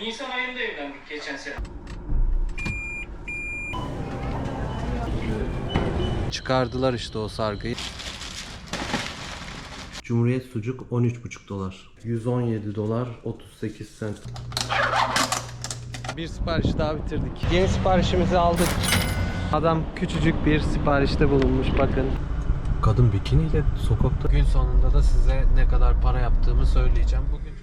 Nisan ayında evlendik geçen sene. Çıkardılar işte o sargıyı. Cumhuriyet sucuk 13,5 dolar. 117 dolar 38 sent. Bir sipariş daha bitirdik. Yeni siparişimizi aldık. Adam küçücük bir siparişte bulunmuş bakın. Kadın bikiniyle sokakta. Gün sonunda da size ne kadar para yaptığımı söyleyeceğim. Bugün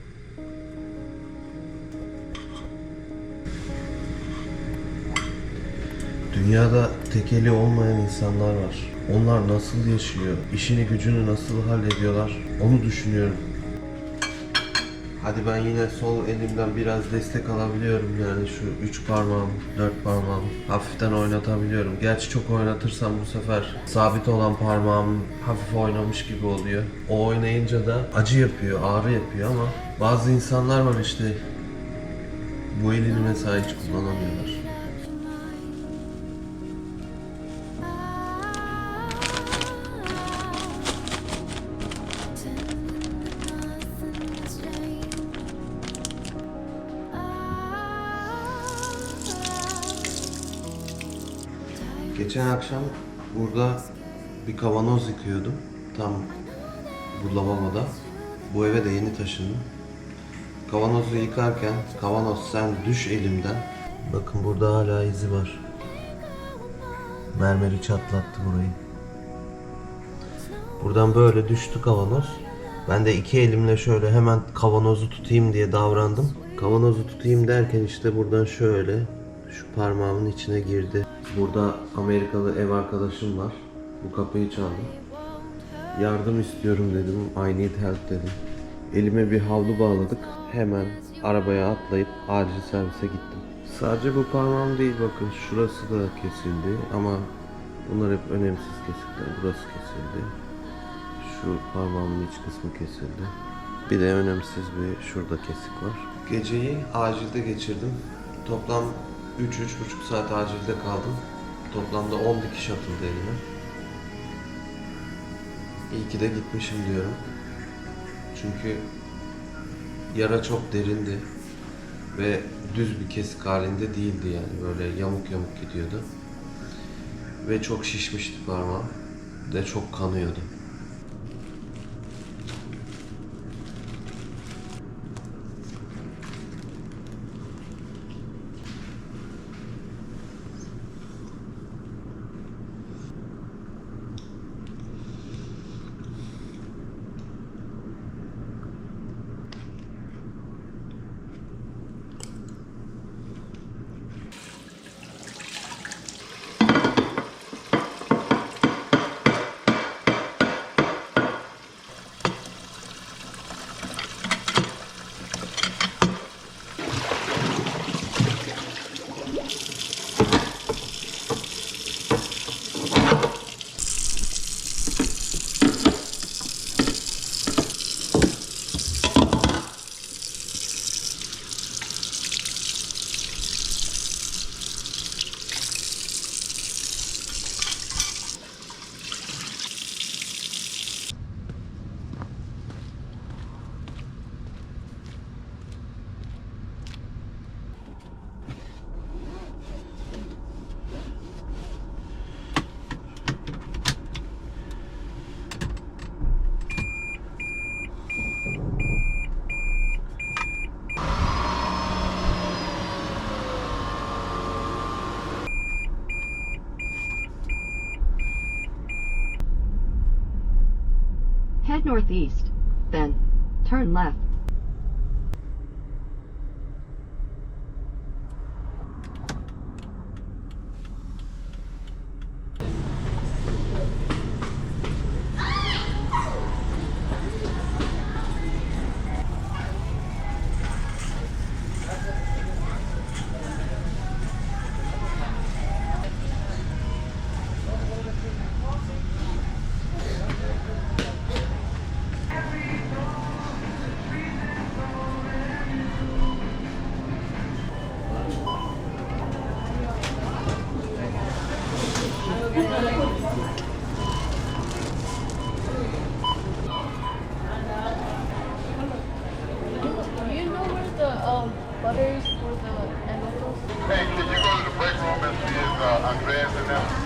Dünyada tekeli olmayan insanlar var. Onlar nasıl yaşıyor? İşini gücünü nasıl hallediyorlar? Onu düşünüyorum. Hadi ben yine sol elimden biraz destek alabiliyorum yani şu üç parmağım, dört parmağım hafiften oynatabiliyorum. Gerçi çok oynatırsam bu sefer sabit olan parmağım hafif oynamış gibi oluyor. O oynayınca da acı yapıyor, ağrı yapıyor ama bazı insanlar var işte bu elini mesela hiç kullanamıyorlar. Geçen akşam burada bir kavanoz yıkıyordum. Tam bu lavaboda. Bu eve de yeni taşındım. Kavanozu yıkarken kavanoz sen düş elimden. Bakın burada hala izi var. Mermeri çatlattı burayı. Buradan böyle düştü kavanoz. Ben de iki elimle şöyle hemen kavanozu tutayım diye davrandım. Kavanozu tutayım derken işte buradan şöyle şu parmağımın içine girdi. Burada Amerikalı ev arkadaşım var. Bu kapıyı çaldım. Yardım istiyorum dedim. I need help dedim. Elime bir havlu bağladık. Hemen arabaya atlayıp acil servise gittim. Sadece bu parmağım değil bakın şurası da kesildi ama bunlar hep önemsiz kesikler. Burası kesildi. Şu parmağımın iç kısmı kesildi. Bir de önemsiz bir şurada kesik var. Geceyi acilde geçirdim. Toplam 3-3,5 saat acilde kaldım. Toplamda 10 dikiş atıldı elime. İyi ki de gitmişim diyorum. Çünkü yara çok derindi ve düz bir kesik halinde değildi yani böyle yamuk yamuk gidiyordu. Ve çok şişmişti parmağım ve çok kanıyordu. Head northeast, then turn left. Butters for the envelopes. Hey, can you go to the break room and see if uh, Andreas in there?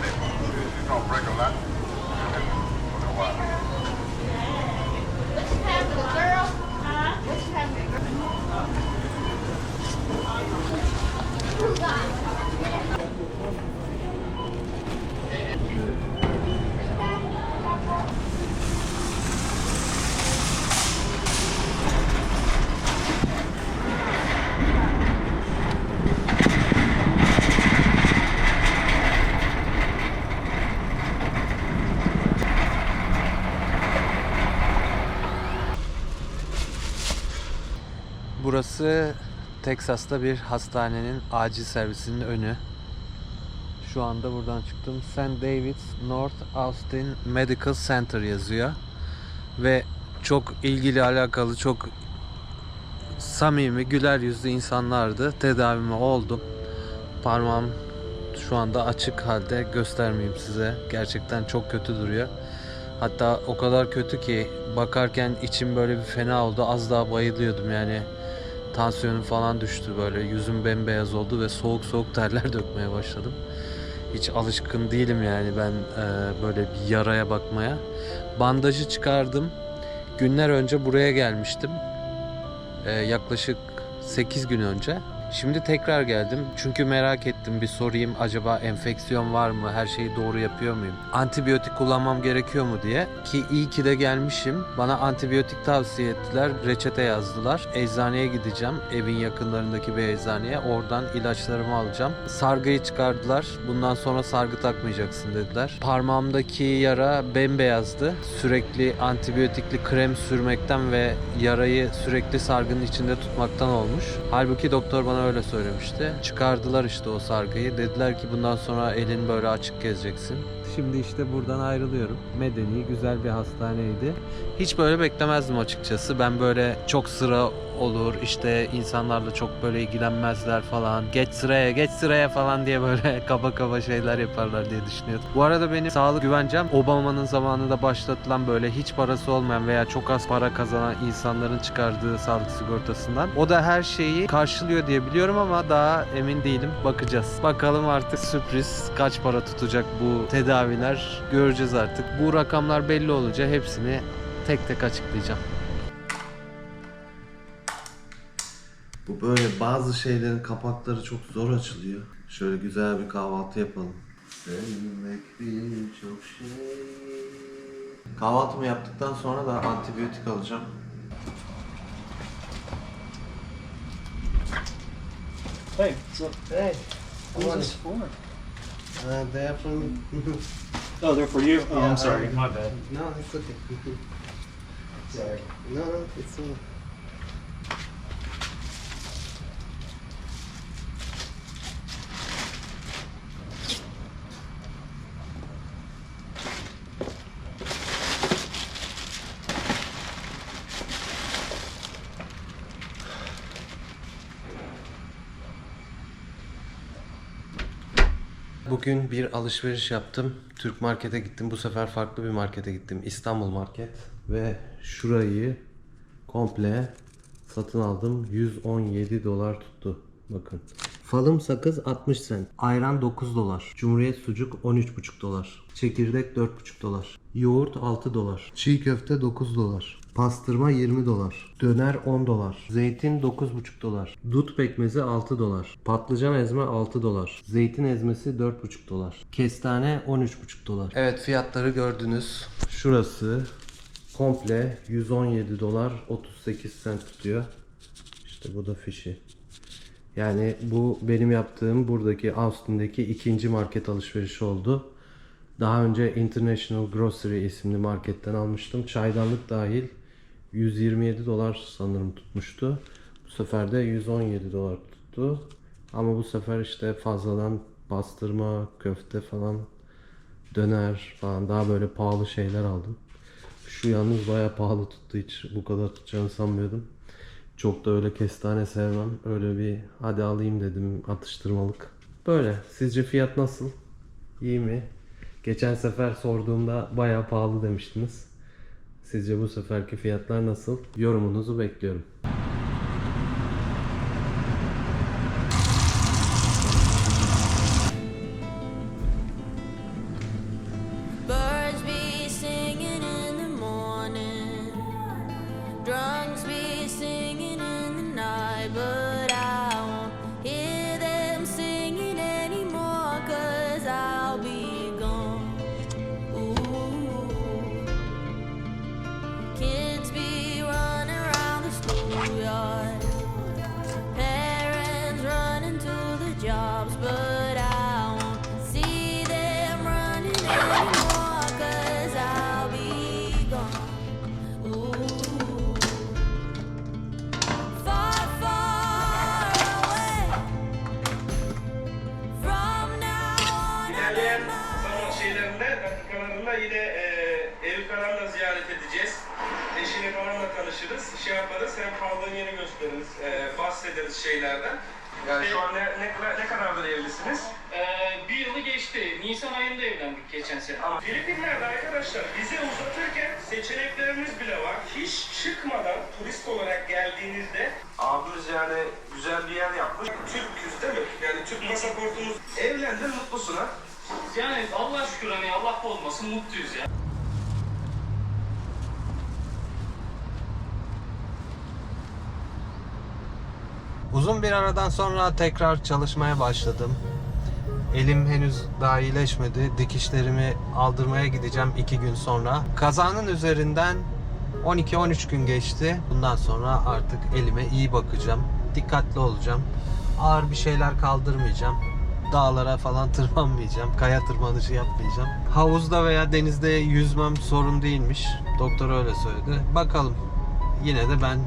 Burası Teksas'ta bir hastanenin acil servisinin önü. Şu anda buradan çıktım. St. David's North Austin Medical Center yazıyor. Ve çok ilgili alakalı çok samimi güler yüzlü insanlardı. Tedavime oldum. Parmağım şu anda açık halde göstermeyeyim size. Gerçekten çok kötü duruyor. Hatta o kadar kötü ki bakarken içim böyle bir fena oldu. Az daha bayılıyordum yani. Tansiyonum falan düştü böyle. Yüzüm bembeyaz oldu ve soğuk soğuk terler dökmeye başladım. Hiç alışkın değilim yani ben e, böyle bir yaraya bakmaya. Bandajı çıkardım. Günler önce buraya gelmiştim. E, yaklaşık 8 gün önce. Şimdi tekrar geldim. Çünkü merak ettim bir sorayım acaba enfeksiyon var mı? Her şeyi doğru yapıyor muyum? Antibiyotik kullanmam gerekiyor mu diye. Ki iyi ki de gelmişim. Bana antibiyotik tavsiye ettiler. Reçete yazdılar. Eczaneye gideceğim. Evin yakınlarındaki bir eczaneye. Oradan ilaçlarımı alacağım. Sargıyı çıkardılar. Bundan sonra sargı takmayacaksın dediler. Parmağımdaki yara bembeyazdı. Sürekli antibiyotikli krem sürmekten ve yarayı sürekli sargının içinde tutmaktan olmuş. Halbuki doktor bana öyle söylemişti. Çıkardılar işte o sargıyı. Dediler ki bundan sonra elin böyle açık gezeceksin. Şimdi işte buradan ayrılıyorum. Medeni, güzel bir hastaneydi. Hiç böyle beklemezdim açıkçası. Ben böyle çok sıra olur, işte insanlarla çok böyle ilgilenmezler falan. Geç sıraya, geç sıraya falan diye böyle kaba kaba şeyler yaparlar diye düşünüyordum. Bu arada benim sağlık güvencem Obama'nın zamanında başlatılan böyle hiç parası olmayan veya çok az para kazanan insanların çıkardığı sağlık sigortasından. O da her şeyi karşılıyor diye biliyorum ama daha emin değilim. Bakacağız. Bakalım artık sürpriz kaç para tutacak bu tedaviler göreceğiz artık. Bu rakamlar belli olunca hepsini tek tek açıklayacağım. Bu böyle bazı şeylerin kapakları çok zor açılıyor. Şöyle güzel bir kahvaltı yapalım. Sevmek birçok şey. Kahvaltımı yaptıktan sonra da antibiyotik alacağım. Hey, so, Hey, who's this for? uh, they are from... Oh, they're for you? Oh, Yeah, I'm sorry, my bad. no, it's okay. Sorry. no, no, it's all... Bugün bir alışveriş yaptım. Türk markete gittim. Bu sefer farklı bir markete gittim. İstanbul Market. Ve şurayı komple satın aldım. 117 dolar tuttu. Bakın. Falım sakız 60 cent. Ayran 9 dolar. Cumhuriyet sucuk 13,5 dolar. Çekirdek 4,5 dolar. Yoğurt 6 dolar. Çiğ köfte 9 dolar. Pastırma 20 dolar. Döner 10 dolar. Zeytin 9,5 dolar. Dut pekmezi 6 dolar. Patlıcan ezme 6 dolar. Zeytin ezmesi 4,5 dolar. Kestane 13,5 dolar. Evet fiyatları gördünüz. Şurası komple 117 dolar 38 cent tutuyor. İşte bu da fişi. Yani bu benim yaptığım buradaki Austin'deki ikinci market alışverişi oldu. Daha önce International Grocery isimli marketten almıştım. Çaydanlık dahil 127 dolar sanırım tutmuştu. Bu sefer de 117 dolar tuttu. Ama bu sefer işte fazladan bastırma, köfte falan, döner falan daha böyle pahalı şeyler aldım. Şu yalnız bayağı pahalı tuttu hiç bu kadar tutacağını sanmıyordum. Çok da öyle kestane sevmem. Öyle bir hadi alayım dedim atıştırmalık. Böyle. Sizce fiyat nasıl? İyi mi? Geçen sefer sorduğumda bayağı pahalı demiştiniz. Sizce bu seferki fiyatlar nasıl? Yorumunuzu bekliyorum. Şeylerden. Yani şu an ne, ne, ne kadardır evlisiniz? Ee, bir yılı geçti. Nisan ayında evlendik geçen sene. Ama Filipinler'de arkadaşlar vize uzatırken seçeneklerimiz bile var. Hiç çıkmadan turist olarak geldiğinizde abimiz yani güzel bir yer yapmış. Türk'üz değil mi? Yani Türk pasaportumuz. Evlendin mutlusun ha? Yani Allah şükür hani Allah bozmasın mutluyuz ya. Uzun bir aradan sonra tekrar çalışmaya başladım. Elim henüz daha iyileşmedi. Dikişlerimi aldırmaya gideceğim iki gün sonra. Kazanın üzerinden 12-13 gün geçti. Bundan sonra artık elime iyi bakacağım. Dikkatli olacağım. Ağır bir şeyler kaldırmayacağım. Dağlara falan tırmanmayacağım. Kaya tırmanışı yapmayacağım. Havuzda veya denizde yüzmem sorun değilmiş. Doktor öyle söyledi. Bakalım. Yine de ben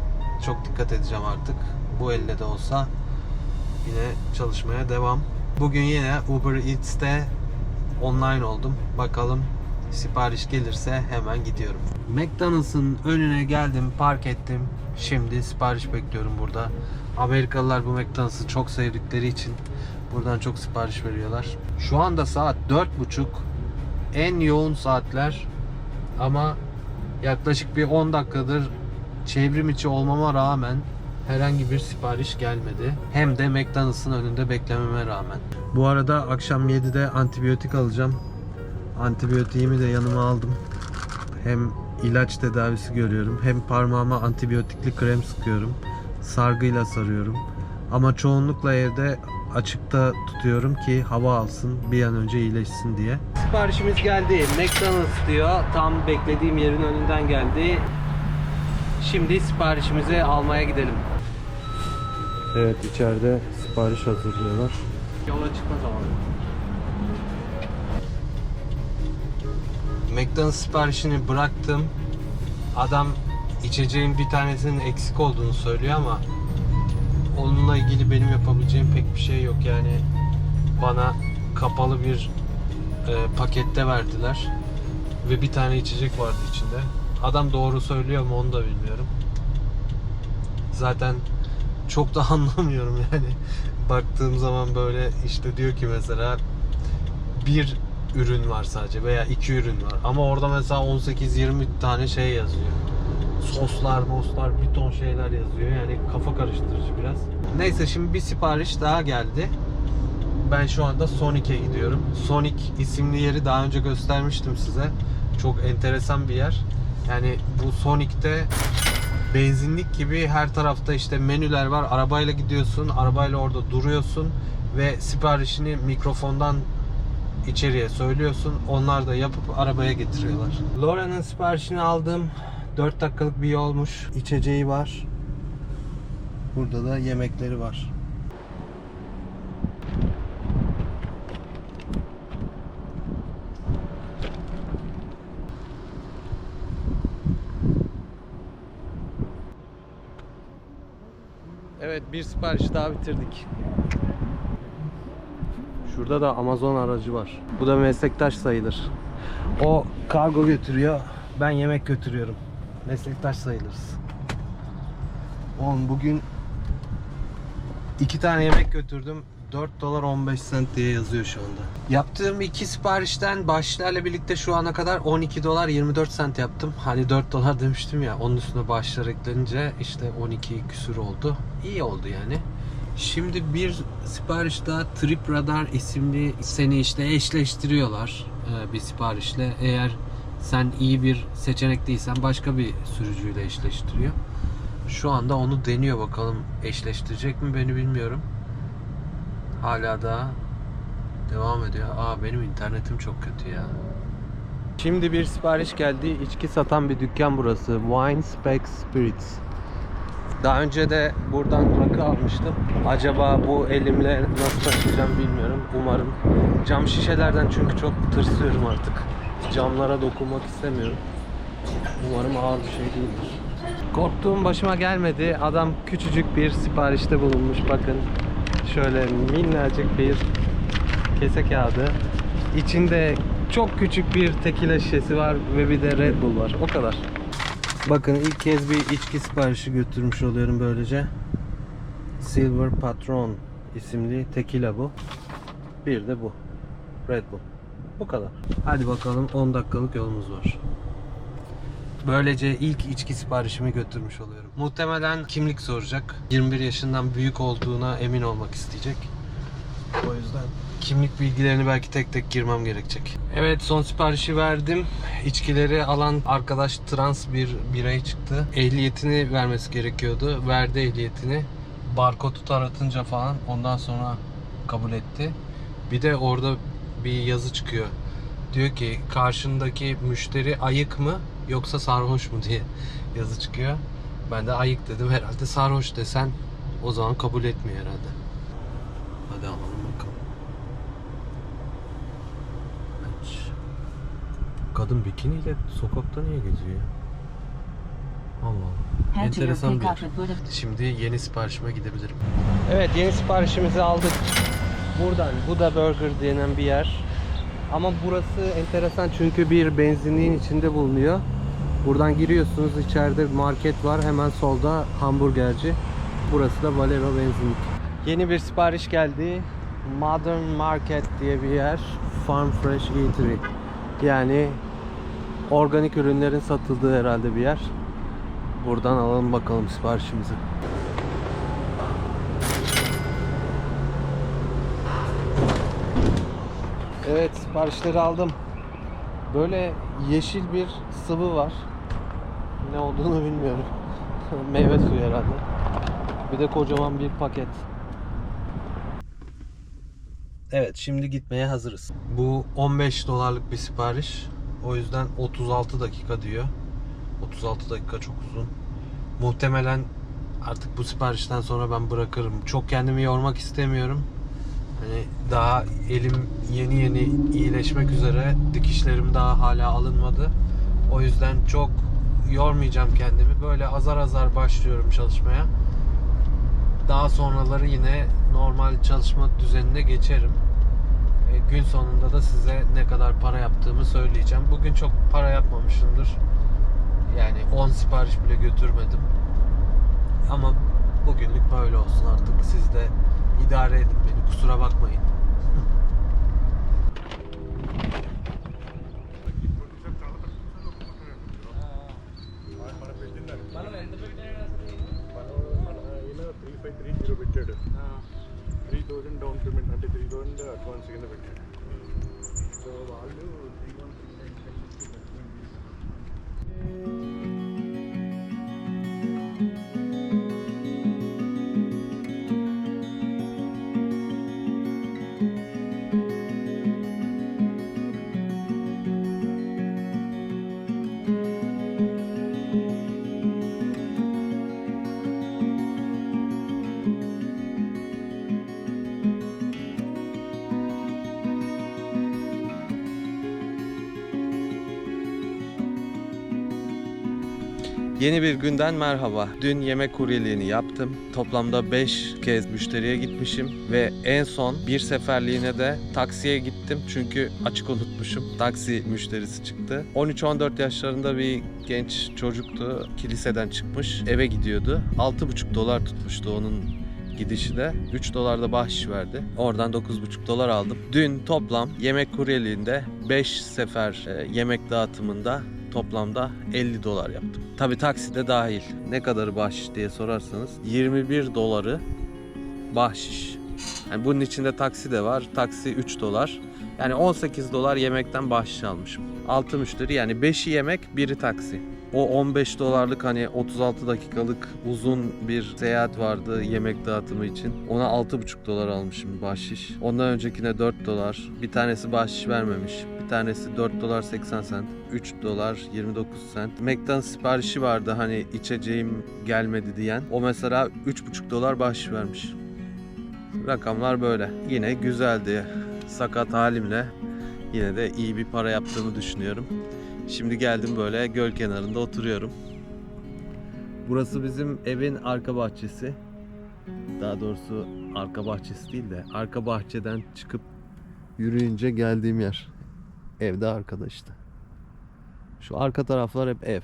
çok dikkat edeceğim artık. Bu elle de olsa yine çalışmaya devam. Bugün yine Uber Eats'te online oldum. Bakalım sipariş gelirse hemen gidiyorum. McDonald's'ın önüne geldim, park ettim. Şimdi sipariş bekliyorum burada. Amerikalılar bu McDonald's'ı çok sevdikleri için buradan çok sipariş veriyorlar. Şu anda saat 4.30. En yoğun saatler ama yaklaşık bir 10 dakikadır çevrim içi olmama rağmen herhangi bir sipariş gelmedi. Hem de McDonald's'ın önünde beklememe rağmen. Bu arada akşam 7'de antibiyotik alacağım. Antibiyotiğimi de yanıma aldım. Hem ilaç tedavisi görüyorum hem parmağıma antibiyotikli krem sıkıyorum. Sargıyla sarıyorum. Ama çoğunlukla evde açıkta tutuyorum ki hava alsın bir an önce iyileşsin diye. Siparişimiz geldi. McDonald's diyor. Tam beklediğim yerin önünden geldi. Şimdi siparişimizi almaya gidelim. Evet içeride sipariş hazırlıyorlar. Yola çıkma zamanı. McDonald's siparişini bıraktım. Adam içeceğin bir tanesinin eksik olduğunu söylüyor ama onunla ilgili benim yapabileceğim pek bir şey yok yani. Bana kapalı bir e, pakette verdiler ve bir tane içecek vardı içinde. Adam doğru söylüyor mu onu da bilmiyorum. Zaten çok da anlamıyorum yani. Baktığım zaman böyle işte diyor ki mesela bir ürün var sadece veya iki ürün var. Ama orada mesela 18-20 tane şey yazıyor. Soslar, moslar, bir ton şeyler yazıyor. Yani kafa karıştırıcı biraz. Neyse şimdi bir sipariş daha geldi. Ben şu anda Sonic'e gidiyorum. Sonic isimli yeri daha önce göstermiştim size. Çok enteresan bir yer. Yani bu Sonic'te benzinlik gibi her tarafta işte menüler var. Arabayla gidiyorsun, arabayla orada duruyorsun ve siparişini mikrofondan içeriye söylüyorsun. Onlar da yapıp arabaya getiriyorlar. Laura'nın siparişini aldım. 4 dakikalık bir yolmuş. İçeceği var. Burada da yemekleri var. Evet bir sipariş daha bitirdik. Şurada da Amazon aracı var. Bu da meslektaş sayılır. O kargo götürüyor. Ben yemek götürüyorum. Meslektaş sayılırız. Oğlum bugün iki tane yemek götürdüm. 4 dolar 15 cent diye yazıyor şu anda. Yaptığım iki siparişten başlarla birlikte şu ana kadar 12 dolar 24 cent yaptım. Hani 4 dolar demiştim ya. Onun üstüne başlar eklenince işte 12 küsür oldu. İyi oldu yani. Şimdi bir sipariş daha Trip Radar isimli seni işte eşleştiriyorlar e, bir siparişle. Eğer sen iyi bir seçenek değilsen başka bir sürücüyle eşleştiriyor. Şu anda onu deniyor bakalım eşleştirecek mi beni bilmiyorum. Hala da devam ediyor. Aa benim internetim çok kötü ya. Şimdi bir sipariş geldi. İçki satan bir dükkan burası. Wine Spec Spirits. Daha önce de buradan rakı almıştım. Acaba bu elimle nasıl taşıyacağım bilmiyorum. Umarım. Cam şişelerden çünkü çok tırsıyorum artık. Camlara dokunmak istemiyorum. Umarım ağır bir şey değildir. Korktuğum başıma gelmedi. Adam küçücük bir siparişte bulunmuş. Bakın şöyle minnacık bir kese kağıdı. İçinde çok küçük bir tekila şişesi var ve bir de Red Bull var. O kadar. Bakın ilk kez bir içki siparişi götürmüş oluyorum böylece. Silver Patron isimli tekila bu. Bir de bu. Red Bull. Bu kadar. Hadi bakalım 10 dakikalık yolumuz var. Böylece ilk içki siparişimi götürmüş oluyorum. Muhtemelen kimlik soracak. 21 yaşından büyük olduğuna emin olmak isteyecek. O yüzden kimlik bilgilerini belki tek tek girmem gerekecek. Evet son siparişi verdim. İçkileri alan arkadaş trans bir birey çıktı. Ehliyetini vermesi gerekiyordu. Verdi ehliyetini. Barkodu taratınca falan ondan sonra kabul etti. Bir de orada bir yazı çıkıyor. Diyor ki karşındaki müşteri ayık mı yoksa sarhoş mu diye yazı çıkıyor. Ben de ayık dedim herhalde sarhoş desen o zaman kabul etmiyor herhalde. Hadi alalım bakalım. Aç. Kadın bikiniyle sokakta niye geziyor? Allah Allah. Enteresan bir yer. Şimdi yeni siparişime gidebilirim. Evet yeni siparişimizi aldık. Buradan Buda Burger denen bir yer. Ama burası enteresan çünkü bir benzinliğin içinde bulunuyor. Buradan giriyorsunuz içeride market var hemen solda hamburgerci. Burası da Valero benzinlik. Yeni bir sipariş geldi. Modern Market diye bir yer. Farm Fresh Eatery. Yani organik ürünlerin satıldığı herhalde bir yer. Buradan alalım bakalım siparişimizi. Evet siparişleri aldım. Böyle yeşil bir sıvı var. Ne olduğunu bilmiyorum. Meyve suyu herhalde. Bir de kocaman bir paket. Evet şimdi gitmeye hazırız. Bu 15 dolarlık bir sipariş. O yüzden 36 dakika diyor. 36 dakika çok uzun. Muhtemelen artık bu siparişten sonra ben bırakırım. Çok kendimi yormak istemiyorum. Hani daha elim yeni yeni iyileşmek üzere. Dikişlerim daha hala alınmadı. O yüzden çok yormayacağım kendimi. Böyle azar azar başlıyorum çalışmaya. Daha sonraları yine normal çalışma düzenine geçerim. E, gün sonunda da size ne kadar para yaptığımı söyleyeceğim. Bugün çok para yapmamışımdır. Yani 10 sipariş bile götürmedim. Ama bugünlük böyle olsun artık. Siz de idare edin beni. Kusura bakmayın. Yeni bir günden merhaba. Dün yemek kuryeliğini yaptım. Toplamda 5 kez müşteriye gitmişim ve en son bir seferliğine de taksiye gittim çünkü açık unutmuşum. Taksi müşterisi çıktı. 13-14 yaşlarında bir genç çocuktu. Kiliseden çıkmış. Eve gidiyordu. 6,5 dolar tutmuştu onun gidişi de 3 dolar da bahşiş verdi. Oradan 9,5 dolar aldım. Dün toplam yemek kuryeliğinde 5 sefer e, yemek dağıtımında toplamda 50 dolar yaptım. Tabi taksi de dahil. Ne kadarı bahşiş diye sorarsanız 21 doları bahşiş. Yani bunun içinde taksi de var. Taksi 3 dolar. Yani 18 dolar yemekten bahşiş almışım. 6 müşteri yani 5'i yemek, biri taksi. O 15 dolarlık hani 36 dakikalık uzun bir seyahat vardı yemek dağıtımı için. Ona 6,5 dolar almışım bahşiş. Ondan öncekine 4 dolar. Bir tanesi bahşiş vermemiş. Tanesi 4 dolar 80 sent. 3 dolar 29 sent. McDonald's siparişi vardı hani içeceğim gelmedi diyen. O mesela 3,5 dolar bahşiş vermiş. Rakamlar böyle. Yine güzeldi. Sakat halimle yine de iyi bir para yaptığımı düşünüyorum. Şimdi geldim böyle göl kenarında oturuyorum. Burası bizim evin arka bahçesi. Daha doğrusu arka bahçesi değil de arka bahçeden çıkıp yürüyünce geldiğim yer. Evde arkada işte. Şu arka taraflar hep ev.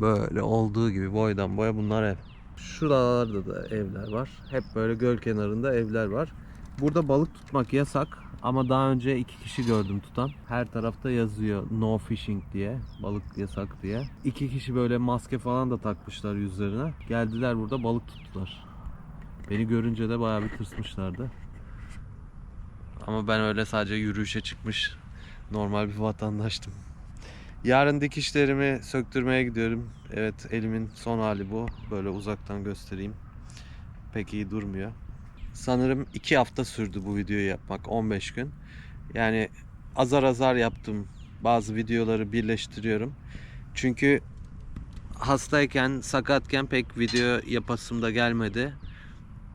Böyle olduğu gibi boydan boya bunlar ev. Şuralarda da evler var. Hep böyle göl kenarında evler var. Burada balık tutmak yasak ama daha önce iki kişi gördüm tutan. Her tarafta yazıyor no fishing diye, balık yasak diye. İki kişi böyle maske falan da takmışlar yüzlerine. Geldiler burada balık tuttular. Beni görünce de bayağı bir tırsmışlardı. Ama ben öyle sadece yürüyüşe çıkmış normal bir vatandaştım. Yarın dikişlerimi söktürmeye gidiyorum. Evet elimin son hali bu. Böyle uzaktan göstereyim. Pek iyi durmuyor. Sanırım 2 hafta sürdü bu videoyu yapmak. 15 gün. Yani azar azar yaptım. Bazı videoları birleştiriyorum. Çünkü hastayken, sakatken pek video yapasım da gelmedi.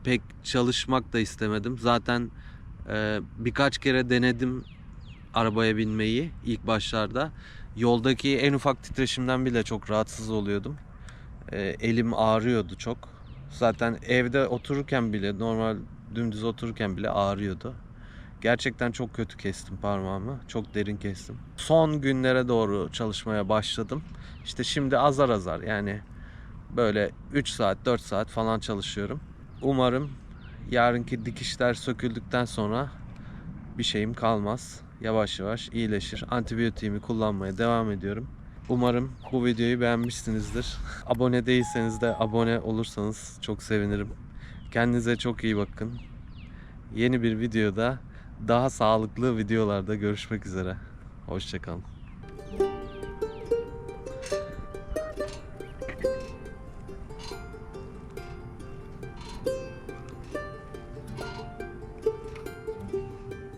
Pek çalışmak da istemedim. Zaten e, birkaç kere denedim arabaya binmeyi ilk başlarda. Yoldaki en ufak titreşimden bile çok rahatsız oluyordum. E, elim ağrıyordu çok. Zaten evde otururken bile normal dümdüz otururken bile ağrıyordu. Gerçekten çok kötü kestim parmağımı. Çok derin kestim. Son günlere doğru çalışmaya başladım. İşte şimdi azar azar yani böyle 3 saat 4 saat falan çalışıyorum. Umarım yarınki dikişler söküldükten sonra bir şeyim kalmaz. Yavaş yavaş iyileşir. Antibiyotiğimi kullanmaya devam ediyorum. Umarım bu videoyu beğenmişsinizdir. abone değilseniz de abone olursanız çok sevinirim. Kendinize çok iyi bakın. Yeni bir videoda daha sağlıklı videolarda görüşmek üzere. Hoşçakalın.